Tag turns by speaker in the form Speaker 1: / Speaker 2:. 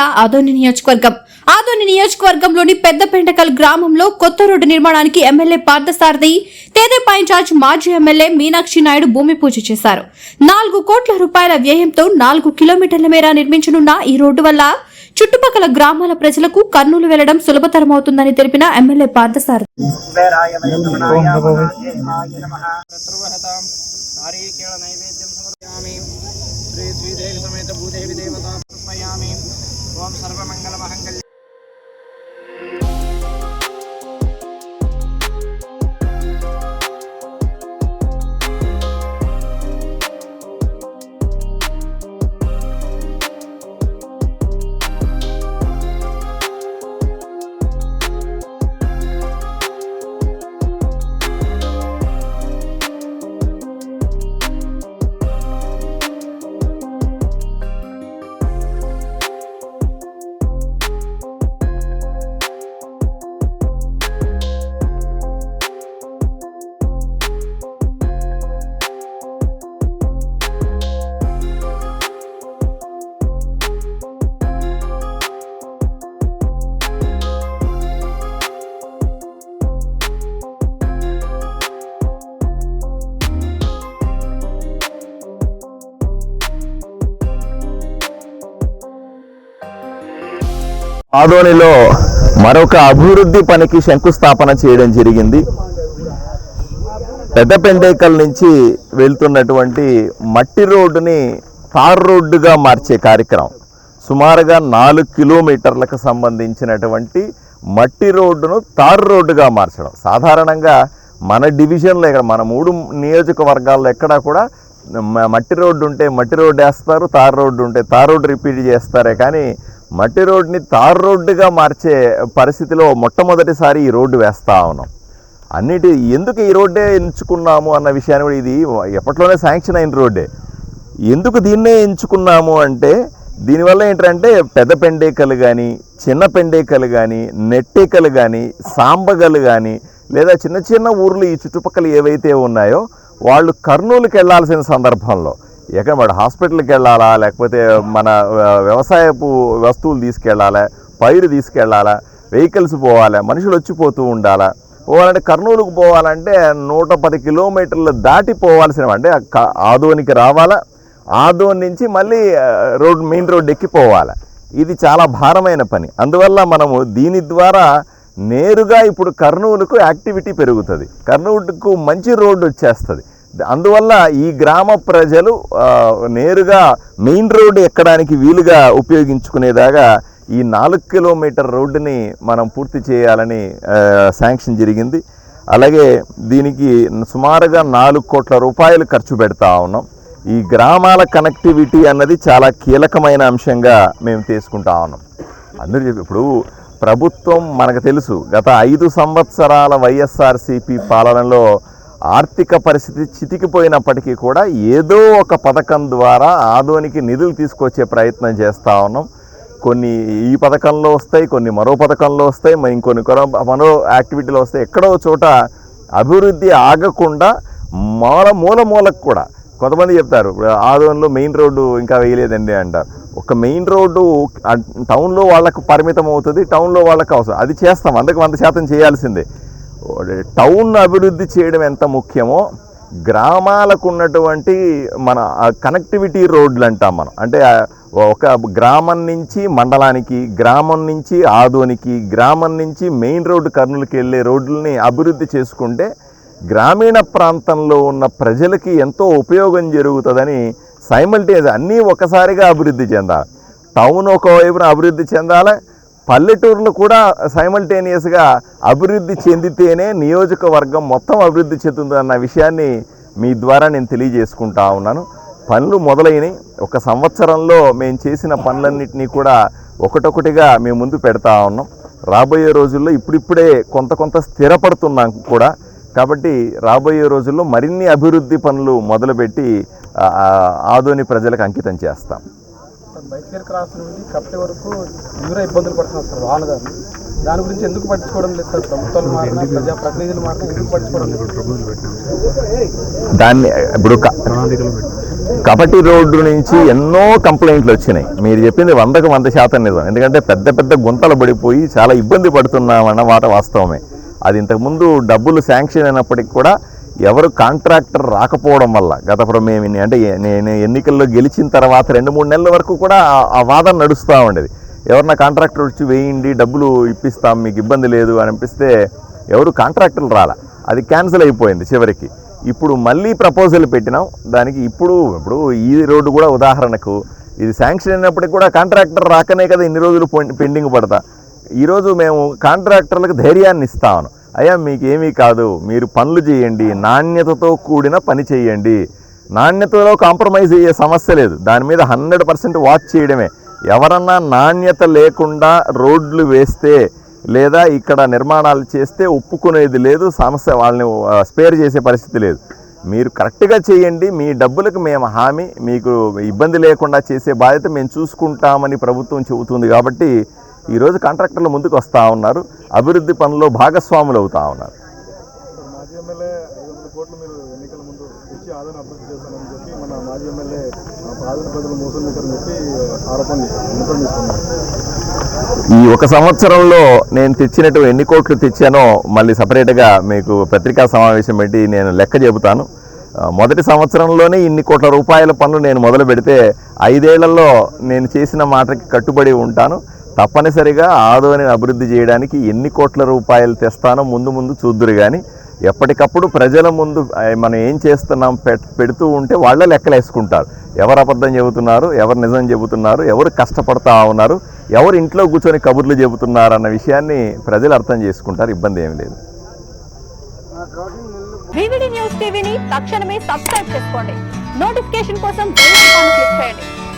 Speaker 1: జిల్లా ఆదోని నియోజకవర్గం. ఆదోని నియోజకవర్గంలోని పెద్దపెంటకల్ గ్రామంలో కొత్త రోడ్డు నిర్మాణానికి ఎమ్మెల్యే పార్థసారథి తెదేపా ఇన్ఛార్జ్ మాజీ ఎమ్మెల్యే మీనాక్షి నాయుడు భూమి పూజ చేశారు. నాలుగు కోట్ల రూపాయల వ్యయంతో నాలుగు కిలోమీటర్ల మేర నిర్మించనున్న ఈ రోడ్డు వల్ల చుట్టుపక్కల గ్రామాల ప్రజలకు కర్నూలు వెళ్ళడం సులభతరమవుతుందని తెలిపిన ఎమ్మెల్యే పార్థసారథి.
Speaker 2: శ్రీ శ్రీదేవి సమేత భూదేవి దేవతా ఓం సర్వమంగళ సర్వమంగళమహంగళ్య
Speaker 3: ఆదోనిలో మరొక అభివృద్ధి పనికి శంకుస్థాపన చేయడం జరిగింది. పెద్ద పెండేకల్ నుంచి వెళ్తున్నటువంటి మట్టి రోడ్డుని తార్ రోడ్డుగా మార్చే కార్యక్రమం. సుమారుగా నాలుగు కిలోమీటర్లకు సంబంధించినటువంటి మట్టి రోడ్డును తార్ రోడ్డుగా మార్చడం. సాధారణంగా మన డివిజన్లో ఇక్కడ మన మూడు నియోజకవర్గాల్లో ఎక్కడా కూడా మట్టి రోడ్డు ఉంటే మట్టి రోడ్డు వేస్తారు తార్ రోడ్డు ఉంటే తార్ రోడ్డు రిపీట్ చేస్తారే కానీ మట్టి రోడ్డుని తార్ రోడ్డుగా మార్చే పరిస్థితిలో మొట్టమొదటిసారి ఈ రోడ్డు వేస్తా ఉన్నాం. అన్నిటి ఎందుకు ఈ రోడ్డే ఎంచుకున్నాము అన్న విషయాన్ని కూడా ఇది ఎప్పట్లోనే శాంక్షన్ అయిన రోడ్డే. ఎందుకు దీన్నే ఎంచుకున్నాము అంటే దీనివల్ల ఏంటంటే పెద్ద పెండేకలు కానీ చిన్న పెండేకలు కానీ నెట్టేకలు కానీ సాంబగలు కానీ లేదా చిన్న చిన్న ఊర్లు ఈ చుట్టుపక్కల ఏవైతే ఉన్నాయో వాళ్ళు కర్నూలుకి వెళ్ళాల్సిన సందర్భంలో ఎక్కడ వాడు హాస్పిటల్కి వెళ్ళాలా లేకపోతే మన వ్యవసాయపు వస్తువులు తీసుకెళ్ళాలా పైరు తీసుకెళ్ళాలా వెహికల్స్ పోవాలా మనుషులు వచ్చిపోతూ ఉండాలా? పోవాలంటే కర్నూలుకు పోవాలంటే నూట పది కిలోమీటర్లు దాటి పోవాల్సిన అంటే ఆదోనికి రావాలా ఆదోన్ నుంచి మళ్ళీ రోడ్ మెయిన్ రోడ్ ఎక్కిపోవాలి ఇది చాలా భారమైన పని. అందువల్ల మనము దీని ద్వారా నేరుగా ఇప్పుడు కర్నూలుకు యాక్టివిటీ పెరుగుతుంది. కర్నూలుకు మంచి రోడ్డు వచ్చేస్తుంది. అందువల్ల ఈ గ్రామ ప్రజలు నేరుగా మెయిన్ రోడ్డు ఎక్కడానికి వీలుగా ఉపయోగించుకునేదాగా ఈ నాలుగు కిలోమీటర్ రోడ్డుని మనం పూర్తి చేయాలని శాంక్షన్ జరిగింది. అలాగే దీనికి సుమారుగా నాలుగు కోట్ల రూపాయలు ఖర్చు పెడతా ఉన్నాం. ఈ గ్రామాల కనెక్టివిటీ అన్నది చాలా కీలకమైన అంశంగా మేము తీసుకుంటా ఉన్నాం. అందరూ చెప్పి ఇప్పుడు ప్రభుత్వం మనకు తెలుసు గత ఐదు సంవత్సరాల వైఎస్ఆర్సీపీ పాలనలో ఆర్థిక పరిస్థితి చితికిపోయినప్పటికీ కూడా ఏదో ఒక పథకం ద్వారా ఆదోనికి నిధులు తీసుకొచ్చే ప్రయత్నం చేస్తూ ఉన్నాం. కొన్ని ఈ పథకంలో వస్తాయి కొన్ని మరో పథకంలో వస్తాయి మరి ఇంకొన్ని కొర- మరో యాక్టివిటీలో వస్తాయి. ఎక్కడో చోట అభివృద్ధి ఆగకుండా మూల మూల మూలకు కూడా కొంతమంది చెప్తారు ఇప్పుడు ఆదోన్లో మెయిన్ రోడ్డు ఇంకా వేయలేదండి అంటారు. ఒక మెయిన్ రోడ్డు టౌన్లో వాళ్ళకు పరిమితం అవుతుంది టౌన్లో వాళ్ళకి అవసరం. అది చేస్తాం అందుకు వంద శాతం చేయాల్సిందే. టౌన్ అభివృద్ధి చేయడం ఎంత ముఖ్యమో గ్రామాలకు ఉన్నటువంటి మన కనెక్టివిటీ రోడ్లు అంటాం మనం. అంటే ఒక గ్రామం నుంచి మండలానికి గ్రామం నుంచి ఆదోనికి గ్రామం నుంచి మెయిన్ రోడ్డు కర్నూలుకి వెళ్ళే రోడ్లని అభివృద్ధి చేసుకుంటే గ్రామీణ ప్రాంతంలో ఉన్న ప్రజలకి ఎంతో ఉపయోగం జరుగుతుందని సైమల్టేజ్ అన్నీ ఒకసారిగా అభివృద్ధి చెందాలి. టౌన్ ఒకవైపున అభివృద్ధి చెందాలి పల్లెటూర్లు కూడా సైమల్టేనియస్గా అభివృద్ధి చెందితేనే నియోజకవర్గం మొత్తం అభివృద్ధి చెందుతుందన్న విషయాన్ని మీ ద్వారా నేను తెలియజేసుకుంటా ఉన్నాను. పనులు మొదలైనవి ఒక సంవత్సరంలో మేము చేసిన పనులన్నింటినీ కూడా ఒకటొకటిగా మేము ముందు పెడతా ఉన్నాం. రాబోయే రోజుల్లో ఇప్పుడిప్పుడే కొంత కొంత స్థిరపడుతున్నాం కూడా. కాబట్టి రాబోయే రోజుల్లో మరిన్ని అభివృద్ధి పనులు మొదలుపెట్టి ఆదోని ప్రజలకు అంకితం చేస్తాం.
Speaker 4: బైక్వేర్ క్రాస్ నుండి కప్పటి వరకు తీవ్ర ఇబ్బందులు పడుతున్నారు సార్ వాహనదారులు దాని గురించి ఎందుకు పట్టించుకోవడం లేదు సార్? ప్రభుత్వాలు మారినా ప్రజా ప్రతినిధులు మారినా ఎందుకు పట్టించుకోవడం లేదు?
Speaker 3: దాన్ని ఇప్పుడు కపటి రోడ్డు నుంచి ఎన్నో కంప్లైంట్లు వచ్చినాయి. మీరు చెప్పింది వందకు వంద శాతం నిజం. ఎందుకంటే పెద్ద పెద్ద గుంతలు పడిపోయి చాలా ఇబ్బంది పడుతున్నామన్న మాట వాస్తవమే. అది ఇంతకుముందు డబ్బులు శాంక్షన్ అయినప్పటికి కూడా ఎవరు కాంట్రాక్టర్ రాకపోవడం వల్ల గత మేము అంటే నేను ఎన్నికల్లో గెలిచిన తర్వాత రెండు మూడు నెలల వరకు కూడా ఆ- వాదన నడుస్తూ ఉండేది. ఎవరన్నా కాంట్రాక్టర్ వచ్చి వేయండి డబ్బులు ఇప్పిస్తాం మీకు ఇబ్బంది లేదు అని అనిపిస్తే ఎవరు కాంట్రాక్టర్లు రాలా. అది క్యాన్సిల్ అయిపోయింది చివరికి. ఇప్పుడు మళ్ళీ ప్రపోజల్ పెట్టినాం. దానికి ఇప్పుడు ఇప్పుడు ఈ రోడ్డు కూడా ఉదాహరణకు ఇది శాంక్షన్ అయినప్పటికి కూడా కాంట్రాక్టర్ రాకనే కదా ఇన్ని రోజులు పెం- పెండింగ్ పడతా. ఈరోజు మేము కాంట్రాక్టర్లకు ధైర్యాన్ని ఇస్తాను అయ్యా మీకేమీ కాదు. మీరు పనులు చేయండి. నాణ్యతతో కూడిన పని చేయండి. నాణ్యతలో కాంప్రమైజ్ అయ్యే సమస్య లేదు. దాని మీద హండ్రెడ్ పర్సెంట్ వాచ్ చేయడమే. ఎవరన్నా నాణ్యత లేకుండా రోడ్లు వేస్తే లేదా ఇక్కడ నిర్మాణాలు చేస్తే ఒప్పుకునేది లేదు సమస్య వాళ్ళని స్పేర్ చేసే పరిస్థితి లేదు. మీరు కరెక్ట్గా చేయండి. మీ డబ్బులకు మేము హామీ మీకు ఇబ్బంది లేకుండా చేసే బాధ్యత మేము చూసుకుంటామని ప్రభుత్వం చెబుతుంది. కాబట్టి ఈరోజు కాంట్రాక్టర్లు ముందుకు వస్తూ ఉన్నారు. అభివృద్ధి పనుల్లో భాగస్వాములు అవుతా ఉన్నారు. ఈ ఒక సంవత్సరంలో నేను తెచ్చినట్టు ఎన్ని కోట్లు తెచ్చానో మళ్ళీ సపరేట్గా మీకు పత్రికా సమావేశం పెట్టి నేను లెక్క చెబుతాను. మొదటి సంవత్సరంలోనే ఇన్ని కోట్ల రూపాయల పనులు నేను మొదలు పెడితే ఐదేళ్ళలో నేను చేసిన మాటకి కట్టుబడి ఉంటాను. తప్పనిసరిగా ఆదోని అభివృద్ధి చేయడానికి ఎన్ని కోట్ల రూపాయలు తెస్తానో ముందు ముందు చూద్దురు కానీ ఎప్పటికప్పుడు ప్రజల ముందు మనం ఏం చేస్తున్నాం పెడుతూ ఉంటే వాళ్ళ లెక్కలు వేసుకుంటారు ఎవరు అబద్ధం చెబుతున్నారు ఎవరు నిజం చెబుతున్నారు ఎవరు కష్టపడతా ఉన్నారు ఎవరు ఇంట్లో కూర్చొని కబుర్లు చెబుతున్నారు అన్న విషయాన్ని ప్రజలు అర్థం చేసుకుంటారు ఇబ్బంది ఏమి లేదు.
Speaker 5: న్యూస్ టీవీని తక్షణమే సబ్స్క్రైబ్ చేసుకోండి. నోటిఫికేషన్ కోసం క్లిక్ చేయండి.